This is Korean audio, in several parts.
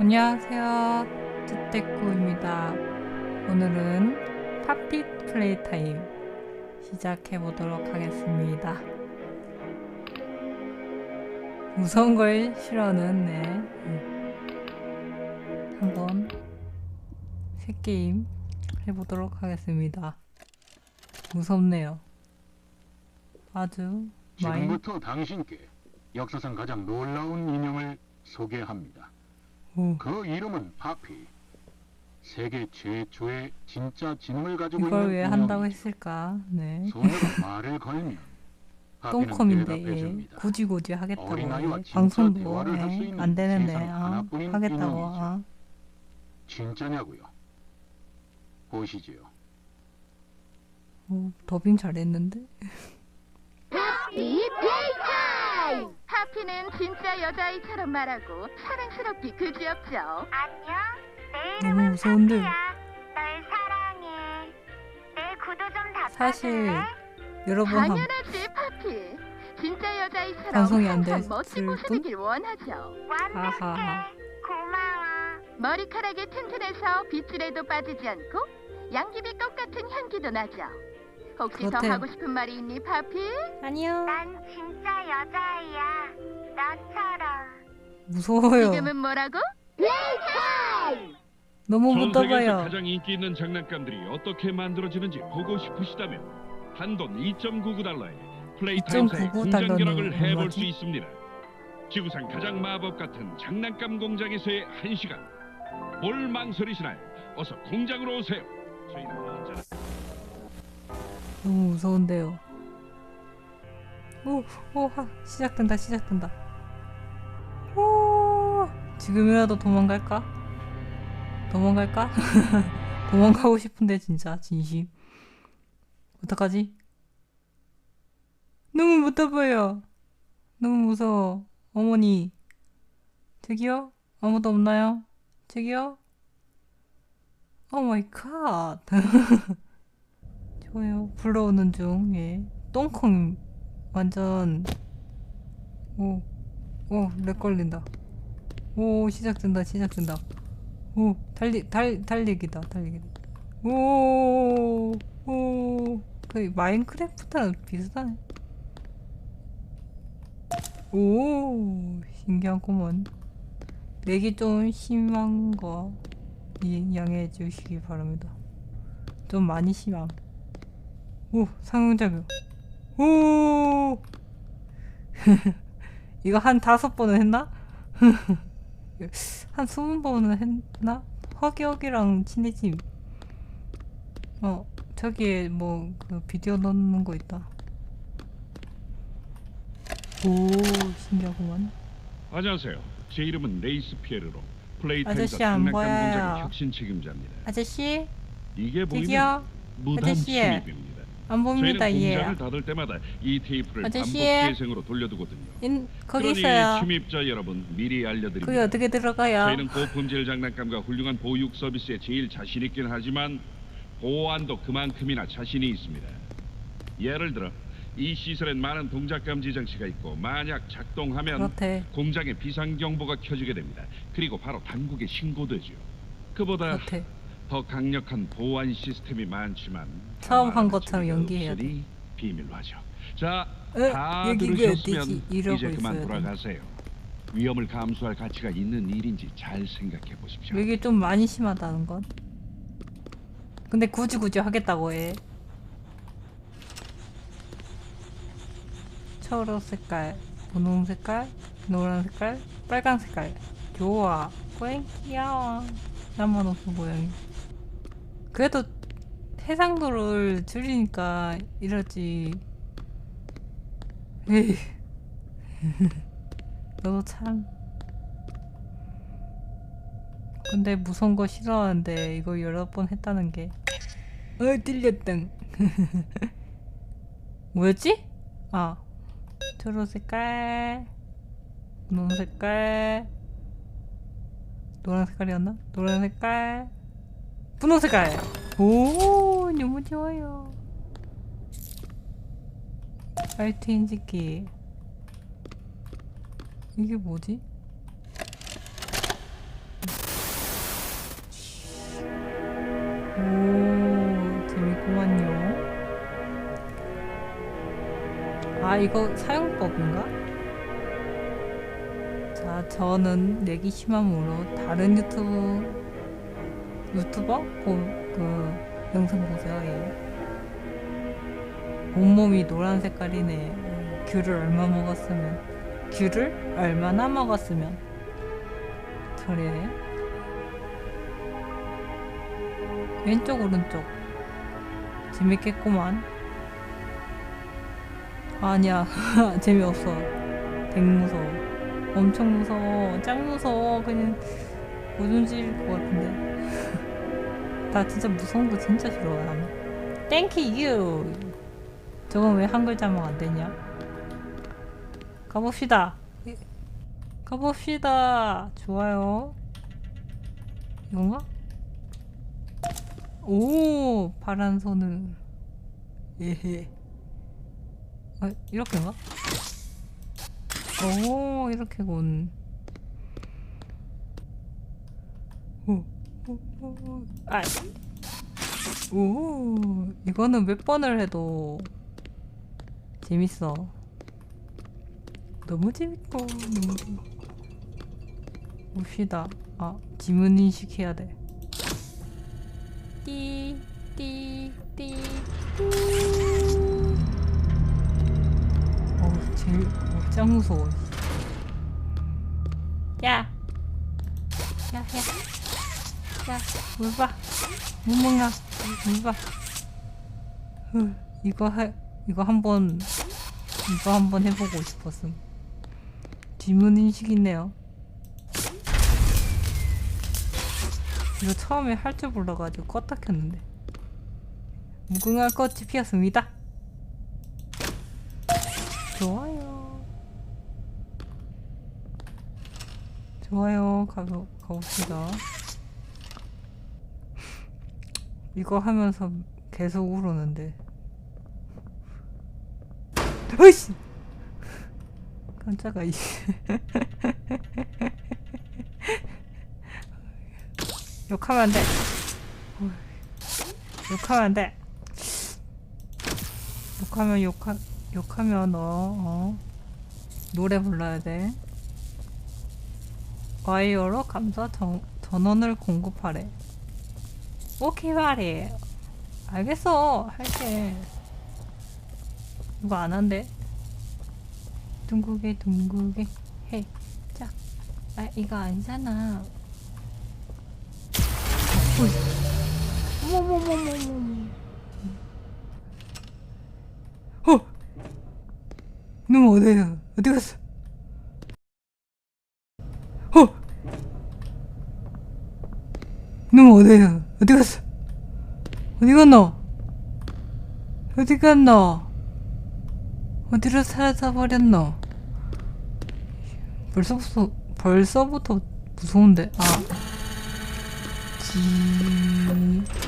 안녕하세요. 쭈떼꾸입니다. 오늘은 팝핏 플레이 타임 시작해 보도록 하겠습니다. 무서운 걸 싫어하는 네. 음. 한번 새 게임 해보도록 하겠습니다. 무섭네요. 아주 많이 지금부터 당신께 역사상 가장 놀라운 인형을 소개합니다. 오, 그 이름은 파피. 세계 최초의 진짜 진물 가지고 이걸 있는 왜 한다고. 했을까? 네. 소녀가 말을 걸면 똥컴인데 예. 굳이 굳이 하겠다고 방송도 예. 안 되는데 어, 하나뿐인 하겠다고. 어. 진짜냐고요? 보시지요. 오, 더빙 잘했는데 하피는 진짜 여자아이처럼 말하고 사랑스럽기 그지없죠. 안녕. 내 너무 무서운데 널 사랑해. 내 구도 좀 닫아줄래? 사실 여러 번 한, 당연하지, 파피. 진짜 여자아이처럼 방송이 안 항상 됐을 멋진 뿐? 모습이길 원하죠. 하하하. 고마워. 머리카락이 튼튼해서 빗줄에도 빠지지 않고 양귀비 꽃 같은 향기도 나죠. 혹시 그렇대. 더 하고 싶은 말이 있니, 파피? 아니요 난 진짜 여자아이야. 나처럼. 무서워요 지금은 뭐라고? 너무 전 세계에서 무더워요 가장 인기 있는 장난감들이 어떻게 만들어지는지 보고 싶으시다면 단돈 2.99달러에 플레이타임사의 2.99 공장 달러는 결합을 해볼 얼마지? 수 있습니다. 지구상 가장 마법 같은 장난감 공장에서의 한 시간. 뭘 망설이시나요? 어서 공장으로 오세요. 저희는 언제나 너무 무서운데요 오, 오, 하, 시작된다 시작된다 오, 지금이라도 도망갈까? 도망갈까? 도망가고 싶은데 진짜 진심 어떡하지? 너무 무서워요 너무 무서워 어머니 저기요? 아무도 없나요? 저기요? 오 마이 갓 좋아요 불러오는 중. 예. 똥콩 완전 오 오 렉 걸린다. 오 시작된다 시작된다. 오 달리 달 달리기다 달리기다 오 오. 거의 마인크래프트랑 비슷하네. 오 신기하구먼. 렉이 좀 심한 거 이- 양해해 주시기 바랍니다. 좀 많이 심함 오 상용작용 오 이거 한 다섯 번은 했나? 한 스무 번은 했나? 허기허기랑 친해짐 어 저기에 뭐 그 비디오 넣는 거 있다 오 신기하구만 안녕하세요. 제 이름은 레이스 피에르로 아저씨 안 장난감 보여요. 혁신 책임자입니다. 아저씨 이게 보이면 저기요 무단 아저씨. 침입입니다. 안 봅니다 저희는 얘 공장을 닫을 때마다 이 테이프를 아저씨. 반복 재생으로 돌려두거든요. 인, 거기 그러니 있어요 침입자 여러분 미리 알려드립니다. 거기 어떻게 들어가요? 저희는 고품질 장난감과 훌륭한 보육 서비스에 제일 자신 있긴 하지만 보안도 그만큼이나 자신이 있습니다. 예를 들어 이 시설엔 많은 동작 감지 장치가 있고 만약 작동하면 그렇대 공장에 비상 경보가 켜지게 됩니다. 그리고 바로 당국에 신고되죠. 그보다 그렇대 더 강력한 보안 시스템이 많지만 처음 한 것처럼 연기해야 없으니 비밀로 하죠. 자, 에? 다 여기 왜 들으셨으면 어디지? 이러고 이제 그만 있어야 돼. 돌아가세요. 위험을 감수할 가치가 있는 일인지 잘 생각해 보십시오. 이게 좀 많이 심하다는 건 근데 굳이 굳이 하겠다고 해 초록 색깔 분홍 색깔 노란 색깔 빨간 색깔 좋아 꼬잉 귀여워 나만 없어 고양이 그래도 해상도를 줄이니까 이러지. 에이. 너도 참. 근데 무서운 거 싫어하는데 이거 여러 번 했다는 게. 어, 찔렸당 뭐였지? 아 초록 색깔 분홍 색깔 노란 색깔이었나? 노란 색깔 분홍색깔. 오 너무 좋아요. 알트 인식기. 이게 뭐지? 아 이거 사용법인가? 저는 내기 심함으로 다른 유튜브 유튜버? 보, 그 영상 보세요 예. 온몸이 노란 색깔이네. 음, 귤을 얼마 먹었으면? 귤을 얼마나 먹었으면? 저래 왼쪽 오른쪽. 재밌겠구만. 아니야 재미없어. 백 무서워. 엄청 무서워. 짱 무서워. 그냥 오줌질 것 같은데 나 진짜 무서운 거 진짜 싫어요 땡큐 유 저건 왜 한 글 자막 안 되냐? 가봅시다. 가봅시다. 좋아요. 이건가? 오 파란 손을 예헤. 아, 이렇게인가? 오 이렇게군. 오, 오, 오, 오. 아. 오 이거는 몇 번을 해도 재밌어 너무 재밌고 봅시다 아 지문 인식해야 돼 띠, 띠, 띠, 띠. 어우, 제일, 어, 짱 무서워. 야! 야, 야. 야, 물 봐. 무멍아, 물 봐. 흐, 이거 해, 이거 한 번, 이거 한번 해보고 싶었음. 지문 인식 있네요. 이거 처음에 할 줄 몰라가지고 껐다 켰는데 무궁화 꽃이 피었습니다 좋아요 좋아요 가보, 가봅시다 이거 하면서 계속 우르는데 으이씨 깜짝아 이씨 욕하면 안 돼. 어이, 욕하면 안 돼. 욕하면 욕하 욕하면 너 어, 노래 불러야 돼. 와이어로 감사 전, 전원을 공급하래. 오케이 말해. 알겠어. 할게. 이거 안 한대. 둥국에 둥국에 해. 자. 아 이거 아니잖아. 어머머머머머. 어! 너 어디야? 어디 갔어? 어! 너 어디야? 어디 갔어? 어디 갔노? 어디 갔노? 어디로 사라져 버렸노? 벌써부터 벌써부터 무서운데. 아.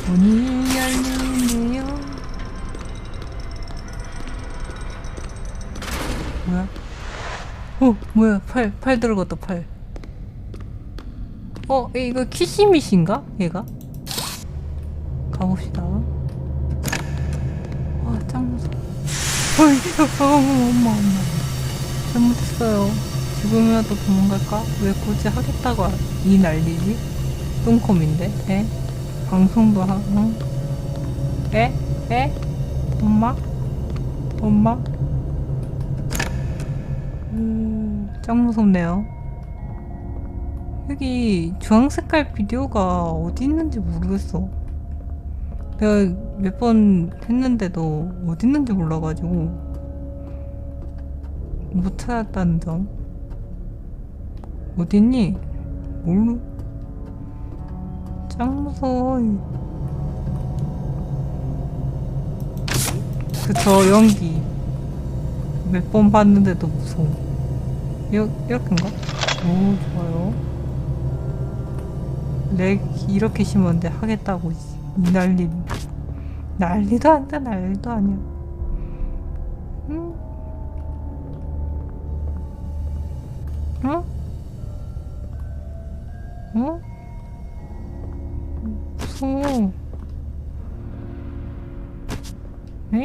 문이 열리네요. 뭐야? 어, 뭐야? 팔, 팔 들어갔다, 팔. 어, 이거 키시미신가? 얘가? 가봅시다. 아, 짱 무서워. 어, 엄마, 엄마, 엄마. 잘못했어요. 지금이라도 도망갈까? 왜 굳이 하겠다고 이 난리지? 똥컴인데? 에? 방송도 하, 응? 에? 에? 엄마? 엄마? 오, 짱 무섭네요. 여기 주황색깔 비디오가 어디 있는지 모르겠어. 내가 몇 번 했는데도 어디 있는지 몰라가지고 못 찾았다는 점. 어딨니? 모르. 짱 무서워. 그저 연기 몇 번 봤는데도 무서워. 여, 이렇게인가? 오 좋아요. 렉 이렇게 심한데 하겠다고 이 난리 난리도 안돼 난리도 아니야. 응? 응? 어? 무서워. 에?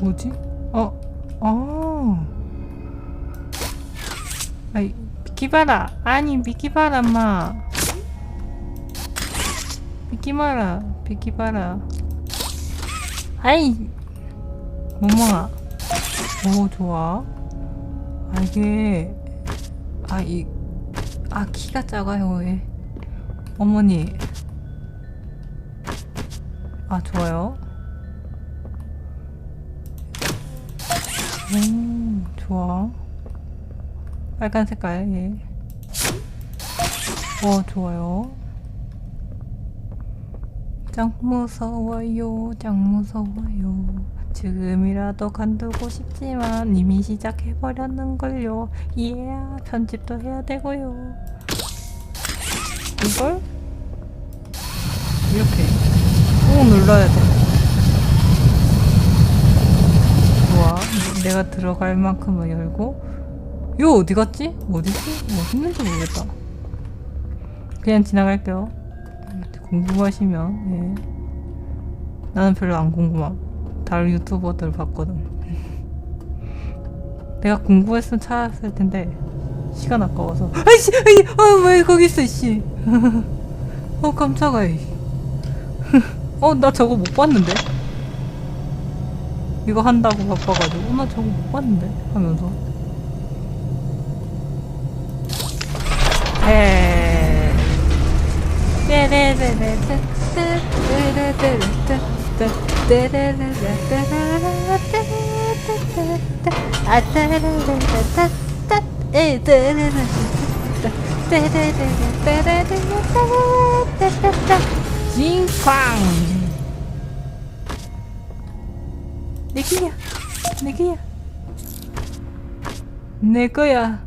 뭐지? 어, 어. 아이, 미키바라. 아니, 미키바라, 마. 미키마라, 미키바라. 아이, 모모아. 오, 좋아. 아, 이게, 아, 이, 아, 키가 작아요, 왜. 어머니. 아, 좋아요. 오, 좋아. 빨간 색깔, 예. 어, 좋아요. 짱 무서워요, 짱 무서워요. 지금이라도 간두고 싶지만 이미 시작해버렸는걸요. 예, 편집도 해야 되고요. 이걸 이렇게 꾹 눌러야 돼. 좋아. 내가 들어갈 만큼은 열고. 이거 어디 갔지? 어디지? 어디 있는지 모르겠다. 그냥 지나갈게요. 궁금하시면, 예. 나는 별로 안 궁금함. 다른 유튜버들 봤거든. 내가 궁금했으면 찾았을 텐데, 시간 아까워서. 아이씨! 아이, 아, 왜 거기 있어, 씨. 어, 깜짝아, 이. 어, 나 저거 못 봤는데? 이거 한다고 바빠가지고. 어, 나 저거 못 봤는데? 하면서. 에. 징쾅. 내 거야. 내 거야. 내 거야.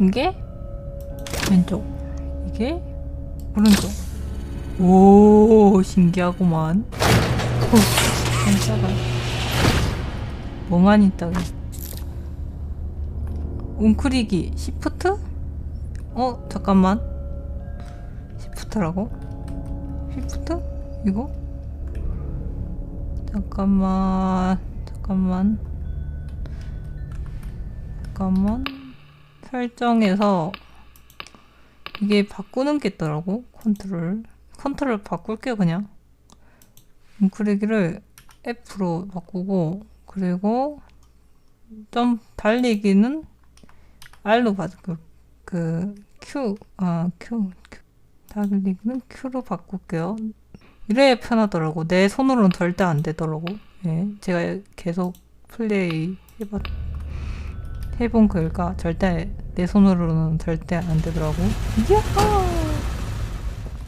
이게? 왼쪽 이게 오른쪽 오 신기하구만 오 깜짝아 뭐만 있다고 웅크리기 시프트? 어 잠깐만 시프트라고? 시프트? 이거? 잠깐만 잠깐만 잠깐만 설정에서 이게 바꾸는 게 있더라고 컨트롤. 컨트롤 바꿀게요 그냥. 웅크리기를 F로 바꾸고 그리고 좀 달리기는 R로 바꾸고 그 Q 아 Q, Q. 달리기는 Q로 바꿀게요. 이래야 편하더라고. 내 손으로는 절대 안 되더라고. 예 제가 계속 플레이 해봤 해본 결과 절대 내 손으로는 절대 안 되더라고. 이야!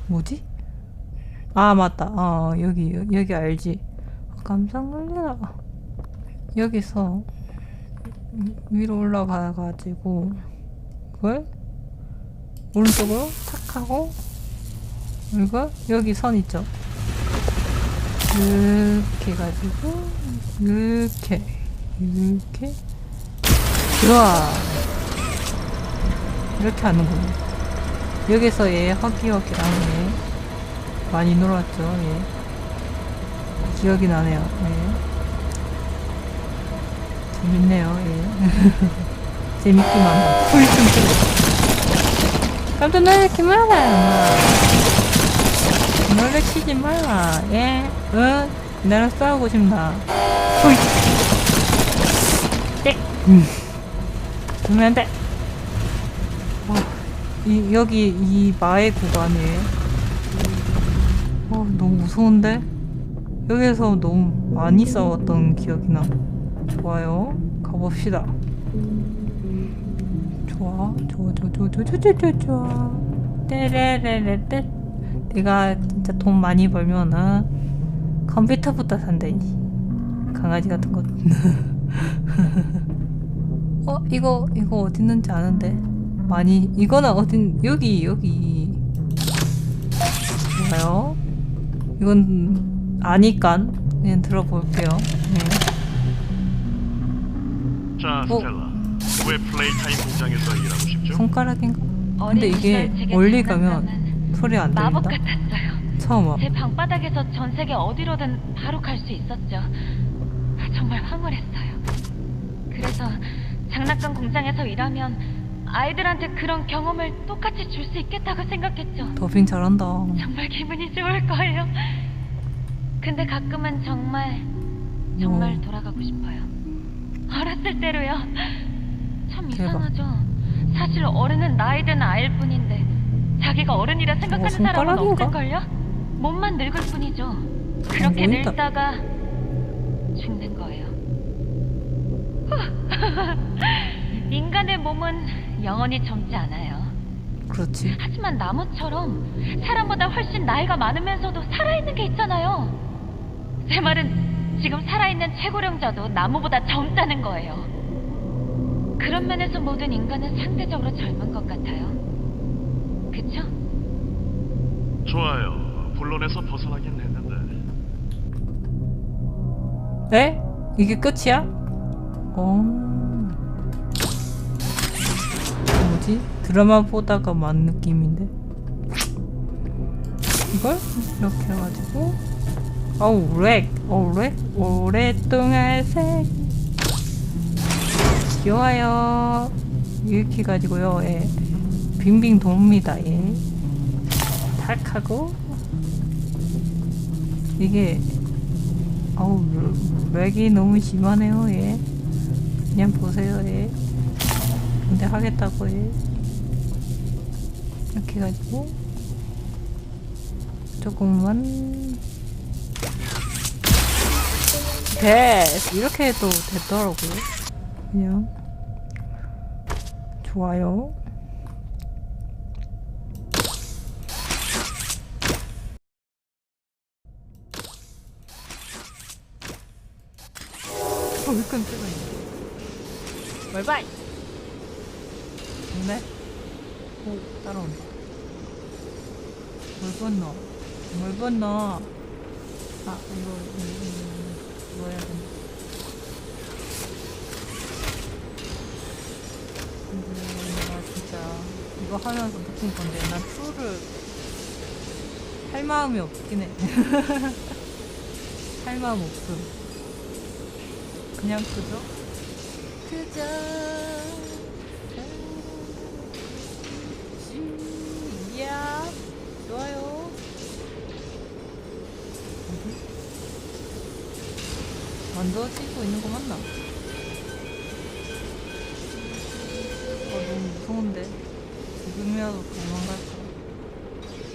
뭐지? 아 맞다. 어 여기 여기 알지. 깜짝 놀래라. 여기서 위로 올라가가지고 그걸 오른쪽으로 탁 하고 그리고 여기 선 있죠. 이렇게 가지고 이렇게 이렇게 좋아. 이렇게 하는군요. 여기서 얘 허기허기랑 얘 많이 놀았죠. 얘 기억이 나네요. 예. 재밌네요. 예. 재밌기만 한 훌륭 깜짝 놀라지 마라. 놀래키지 마라. 예, 응, 나랑 싸우고 싶나. 훌. 땡. 음. 두면 안 돼. 어, 이, 여기 이 마의 구간에 어, 너무 무서운데? 여기서 너무 많이 싸웠던 기억이 나. 좋아요. 가봅시다. 좋아, 좋아, 좋아, 좋아, 좋아, 좋아, 좋아, 좋아. 떼레레레떼. 내가 진짜 돈 많이 벌면은 컴퓨터부터 산다, 이 강아지 같은 거. 어 이거 이거 어디 있는지 아는데 많이 이거는 어딘 여기 여기 좋아요 이건 아니깐 그냥 들어볼게요 네. 자, 어? 스텔라. 왜 플레이타임 공장에서 일하고 싶죠? 손가락인가? 근데 이게 멀리 가면 소리 안 마법 들린다 같았어요. 처음 와. 제 방바닥에서 전 세계 어디로든 바로 갈 수 있었죠. 정말 황홀했어요. 그래서 장난감 공장에서 일하면 아이들한테 그런 경험을 똑같이 줄 수 있겠다고 생각했죠. 더빙 잘한다. 정말 기분이 좋을 거예요. 근데 가끔은 정말 정말 어. 돌아가고 싶어요. 어렸을 때로요. 참 대박. 이상하죠. 사실 어른은 나이 든 아이일 뿐인데 자기가 어른이라 생각하는 사람은 손가락인가? 없을걸요? 몸만 늙을 뿐이죠. 그렇게 뭐 있다. 늙다가 죽는 거예요. 인간의 몸은 영원히 젊지 않아요. 그렇지. 하지만 나무처럼 사람보다 훨씬 나이가 많으면서도 살아있는 게 있잖아요. 제 말은 지금 살아있는 최고령자도 나무보다 젊다는 거예요. 그런 면에서 모든 인간은 상대적으로 젊은 것 같아요. 그쵸? 좋아요. 본론에서 벗어나긴 했는데 에? 이게 끝이야? 어. 뭐지? 드라마 보다가 만 느낌인데. 이걸? 이렇게 해가지고. 어우 렉! 어우 렉? 오랫동안 색 좋아요. 이렇게 가지고요. 예. 빙빙 돕니다. 예 탁 하고. 이게 어우 렉이 너무 심하네요. 예. 그냥 보세요. 예 근데 하겠다고 예 이렇게 해가지고 조금만 됐 이렇게 해도 됐더라고요 그냥 좋아요 어, 깜짝이야. 말바이! 오네? 오, 따라온다. 물 건너. 물 건너. 아, 이거, 이거, 이거, 이거 해야 된다. 근데 내가 진짜 이거 하면서 느낀 건데, 난 투를 할 마음이 없긴 해. 할 마음 없음. 그냥 그저 그저 좋아요 만들어지고 있는 거 맞나? 아 너무 무서운데 지금이라도 도망갈까?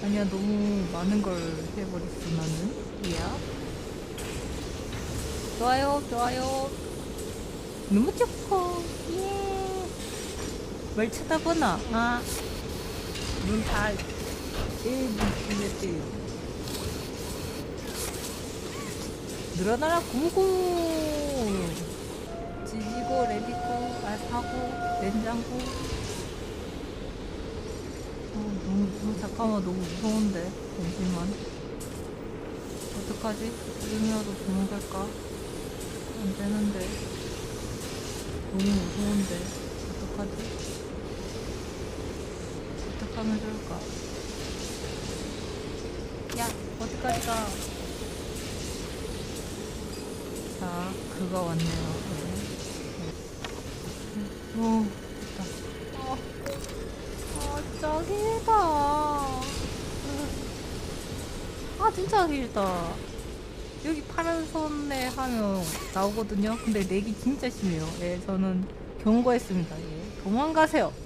아니야 너무 많은 걸 해버렸어 나는 야 좋아요, 좋아요. 너무 좋고, 예. 뭘 쳐다보나? 아, 눈 다, 예, 눈 늘어나라, 구구. 지지고, 레디고, 알파고, 냉장고. 어, 너무, 너무, 잠깐만, 너무 무서운데. 잠시만. 어떡하지? 지금이라도 도망갈까? 안 되는데. 너무 무서운데. 어떡하지? 어떡하면 좋을까? 야, 어디까지 가? 자, 그가 왔네요. 네. 오, 됐다. 어, 아, 진짜 길다. 아, 진짜 길다. 여기 파란 선에 하면 나오거든요. 근데 렉이 진짜 심해요. 예, 저는 경고했습니다. 예, 도망가세요.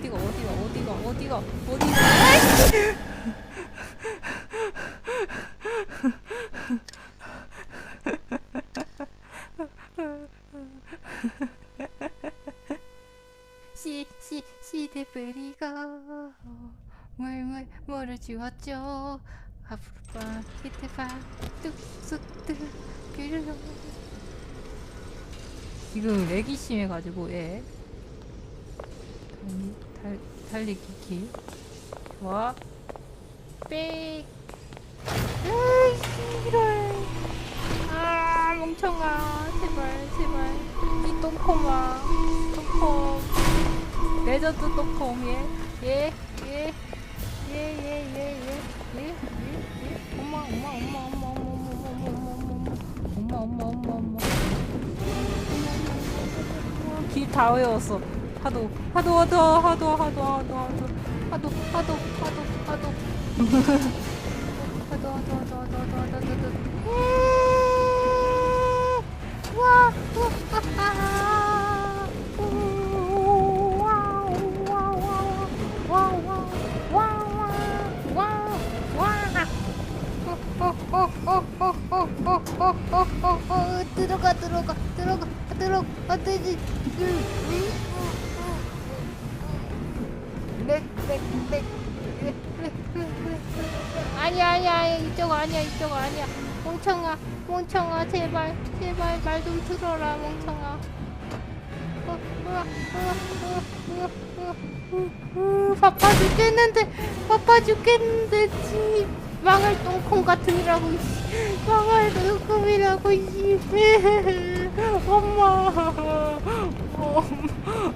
어디가 어디가 어디가 어디가 어디가. 지웠죠. 앞으로 봐 밑에 봐 뚝쑥뚝 뾰르르 지금 애기 심해가지고 애 아니. 달, 달리기 키 좋아 빽 으이 아 멍청아 제발 제발 이 똥콩아 똥콩 레전드 똥콩 얘얘얘얘얘얘얘얘얘 엄마 엄마 엄마 엄마 엄마 엄마 엄마 엄마 엄마 엄마 길다 외웠어 하도 하도 하도 하도 하도 하도 하도 하도 하도 하도 하도 하도 하도 하도 하도 하도 하도 하도 하도 와 들어가 들어가 들어가 들어가 렉 아니야 아니야 아니야. 이쪽 아니야 이쪽 아니야. 멍청아 멍청아 제발 제발 말 좀 들어라 멍청아. 어, 으아, 으아, 바빠 죽겠는데 바빠 죽겠는데 지 망할 똥콩 같으니라고 씨. 망할 똥콩이라고 씨. 엄마 어,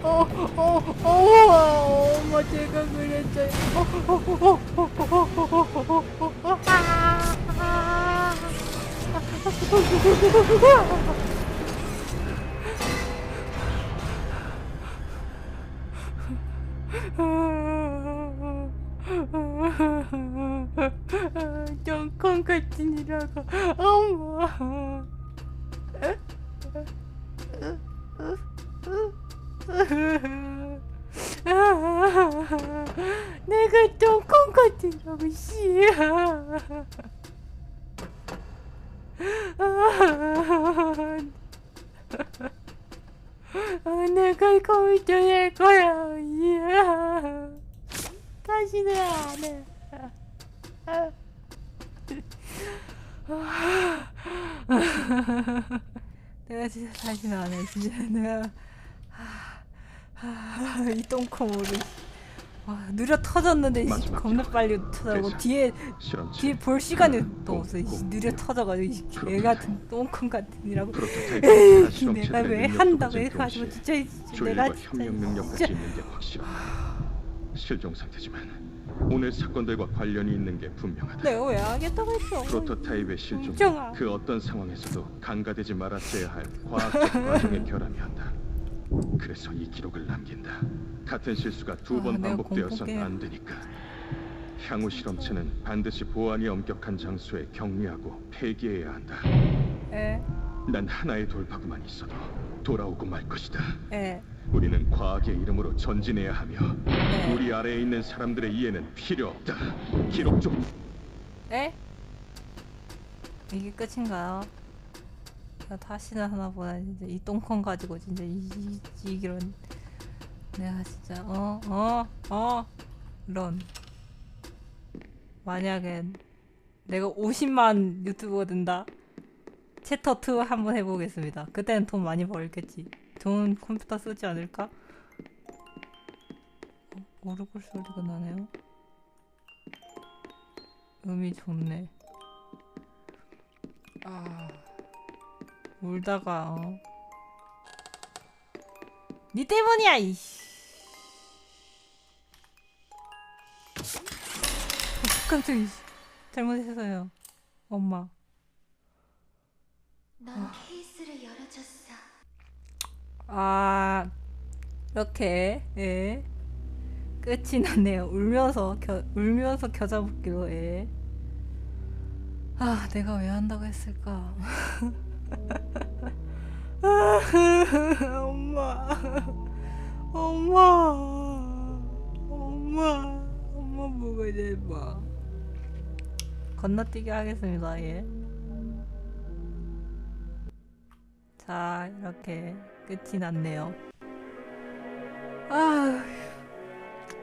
어, 어, 어, 엄마 제가 그랬어요 어, 어, 어, 어, 어, 어, 어, 어, 어, 아, 아. 똥콩 같으니라고 엄마 내가 똥콩 같으라고 씨 아, 내가 거울 될 거야. 이야. 다시는 안 해. 내가 진짜 다시 나네 진짜. 내가 이 똥콩으로 와 느려 터졌는데 이 겁나 빨리 터져고 뒤에 뒤에 볼 시간이 또 없어. 이 누려 터져가지고 이개 같은 똥콩 같은 이라고. 에이 내가 왜 한다고 해가지고 진짜 내가 진짜 실종 상태지만. 오늘 사건들과 관련이 있는 게 분명하다. 내가 왜 하겠다고 했어? 프로토타입의 실종은 멍청아. 그 어떤 상황에서도 간과되지 말았어야 할 과학적 과정의 결함이었다. 그래서 이 기록을 남긴다. 같은 실수가 두 아, 번 내가 반복되어선 공포게. 안 되니까. 향후 실험체는 반드시 보안이 엄격한 장소에 격리하고 폐기해야 한다. 에, 난 하나의 돌파구만 있어도 돌아오고 말 것이다. 에, 우리는 과학의 이름으로 전진해야 하며 네. 우리 아래에 있는 사람들의 이해는 필요 없다. 기록 좀 에? 이게 끝인가요? 나 다시는 하나 보다 진짜 이 똥콩 가지고 진짜 이, 이, 이 이런 내가 진짜 어 어어 이런 만약에 내가 50만 유튜버가 된다 챕터 2 한번 해보겠습니다 그때는 돈 많이 벌겠지 좋은 컴퓨터 쓰지 않을까? 어, 오르골 소리가 나네요 음이 좋네 아 울다가 어. 니 때문이야 이씨 어, 깜짝이야 잘못했어요 엄마 열어줬어. 아 이렇게 예. 끝이 났네요. 울면서 겨, 울면서 겨자 먹기로 예. 아 내가 왜 한다고 했을까? 엄마. 엄마. 엄마. 엄마 보고 제발 건너뛰기 하겠습니다 예. 자 이렇게 끝이 났네요 아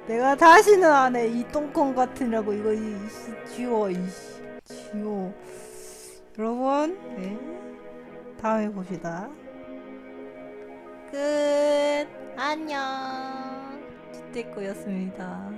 내가 다시는 안 해. 이 똥콩 같으라고 이거 이씨 지워 이씨 지워. 여러분, 네. 다음에 봅시다. 끝. 안녕. 주대꾸였습니다.